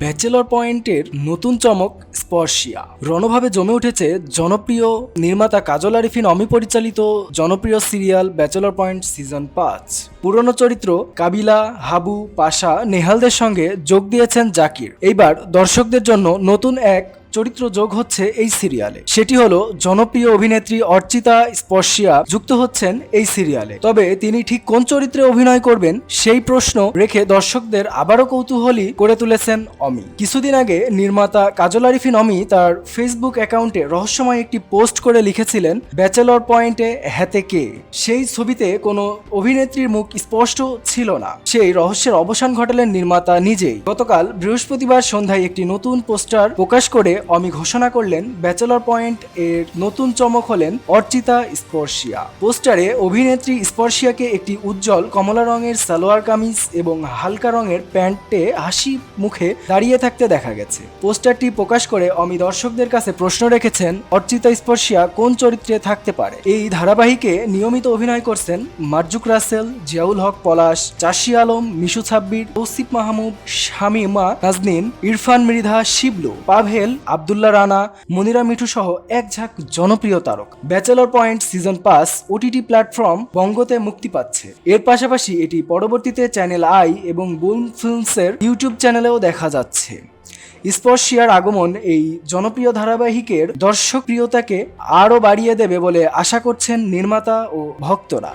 Bachelor পয়েন্টের নতুন চমক স্পর্শিয়া। রণভাবে জমে উঠেছে জনপ্রিয় নির্মাতা কাজল আরিফিন অমি পরিচালিত জনপ্রিয় সিরিয়াল ব্যাচেলর পয়েন্ট সিজন পাঁচ। পুরনো চরিত্র কাবিলা, হাবু, পাশা, নেহালদের সঙ্গে যোগ দিয়েছেন জাকির। এইবার দর্শকদের জন্য নতুন এক চরিত্র যোগ হচ্ছে এই সিরিয়ালে। সেটি হলো জনপ্রিয় অভিনেত্রী অর্চিতা স্পর্শিয়া যুক্ত হচ্ছেন এই সিরিয়ালে। তবে তিনি ঠিক কোন চরিত্রে অভিনয় করবেন সেই প্রশ্ন রেখে দর্শকদের আবারও কৌতূহলী করে তুলেছেন অমি। কিছুদিন আগে নির্মাতা কাজল আরিফিন অমি তার ফেসবুক অ্যাকাউন্টে রহস্যময় একটি পোস্ট করে লিখেছিলেন, ব্যাচেলর পয়েন্টে হ্যাতে কে? সেই ছবিতে কোনো অভিনেত্রীর মুখ স্পষ্ট ছিল না। সেই রহস্যের অবসান ঘটালেন নির্মাতা নিজেই। গতকাল বৃহস্পতিবার সন্ধ্যায় একটি নতুন পোস্টার প্রকাশ করে অমি ঘোষণা করলেন ব্যাচেলর পয়েন্ট এর নতুন চমক হলেন অর্চিতা স্পর্শিয়া। পোস্টারে অভিনেত্রী স্পর্শিয়াকে একটি উজ্জ্বল কমলা রঙের সালোয়ার কামিজ এবং হালকা রঙের প্যান্টে হাসি মুখে দাঁড়িয়ে থাকতে দেখা গেছে। পোস্টারটি প্রকাশ করে অমি দর্শকদের কাছে প্রশ্ন রেখেছেন, অর্চিতা স্পর্শিয়া কোন চরিত্রে থাকতে পারে? এই ধারাবাহিকে নিয়মিত অভিনয় করছেন মার্জুক রাসেল, জিয়াউল হক পলাশ, চাষি আলম, মিশু ছাব্বির, তৌসিফ মাহমুদ, শামিমা নাজনীন, ইরফান মৃধা, শিবলু, পাভেল আবদুল্লাহ রানা, মনিরা মিঠু সহ এক ঝাঁক জনপ্রিয় তারক। ব্যাচেলর পয়েন্ট সিজন পাস ওটিটি প্ল্যাটফর্ম বঙ্গতে মুক্তি পাচ্ছে। এর পাশাপাশি এটি পরবর্তীতে চ্যানেল আই এবং বুম ফিল্মসের ইউটিউব চ্যানেলেও দেখা যাচ্ছে। স্পর্শিয়ার আগমন এই জনপ্রিয় ধারাবাহিকের দর্শকপ্রিয়তাকে আরও বাড়িয়ে দেবে বলে আশা করছেন নির্মাতা ও ভক্তরা।